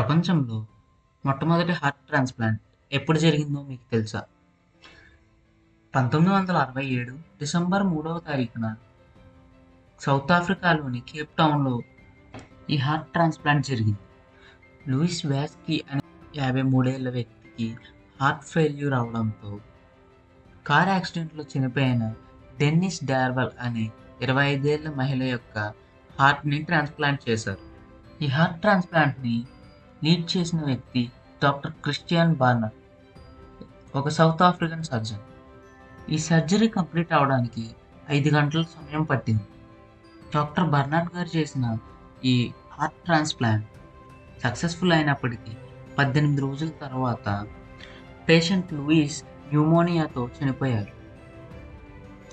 ప్రపంచంలో మొట్టమొదటి heart transplant ఎప్పుడు జరిగిందో మీకు తెలుసా? 1967 డిసెంబర్ మూడవ తారీఖున సౌత్ ఆఫ్రికాలోని కేప్ టౌన్‌లో ఈ హార్ట్ ట్రాన్స్‌ప్లాంట్ జరిగింది. లూయిస్ వ్యాస్కి అనే యాభై మూడేళ్ళ వ్యక్తికి హార్ట్ ఫెయిల్యూర్ అవ్వడంతో కారు యాక్సిడెంట్‌లో చనిపోయిన డెన్నిస్ డార్వల్ అనే ఇరవై ఐదేళ్ళ మహిళ యొక్క హార్ట్‌ని ట్రాన్స్‌ప్లాంట్ చేశారు. ఈ హార్ట్ ట్రాన్స్‌ప్లాంట్‌ని లీడ్ చేసిన వ్యక్తి డాక్టర్ క్రిస్టియన్ బార్నర్. ఒక సౌత్ ఆఫ్రికన్ సర్జన్. ఈ సర్జరీ కంప్లీట్ అవ్వడానికి ఐదు గంటల సమయం పట్టింది. డాక్టర్ బర్నార్డ్ గారు చేసిన ఈ హార్ట్ ట్రాన్స్‌ప్లాంట్ సక్సెస్‌ఫుల్ అయినప్పటికీ 18 రోజుల తర్వాత పేషెంట్ లూయిస్ న్యూమోనియాతో చనిపోయారు.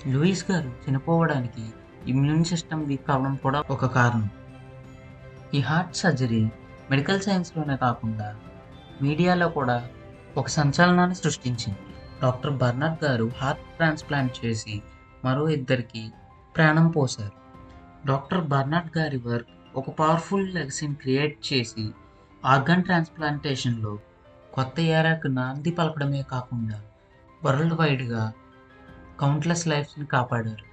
లూయిస్ గారు చనిపోవడానికి ఇమ్యూన్ సిస్టమ్ వీక్ అవ్వడం కూడా ఒక కారణం. ఈ హార్ట్ సర్జరీ మెడికల్ సైన్స్‌లోనే కాకుండా మీడియాలో కూడా ఒక సంచలనాన్ని సృష్టించింది. డాక్టర్ బర్నార్డ్ గారు హార్ట్ ట్రాన్స్‌ప్లాంట్ చేసి మరో ఇద్దరికి ప్రాణం పోశారు. డాక్టర్ బర్నార్డ్ గారి వర్క్ ఒక పవర్‌ఫుల్ లెగసీని క్రియేట్ చేసి ఆర్గాన్ ట్రాన్స్‌ప్లాంటేషన్‌లో కొత్త ఏరాకు నాంది పలకడమే కాకుండా వరల్డ్ వైడ్‌గా కౌంట్లెస్ లైఫ్స్‌ని కాపాడారు.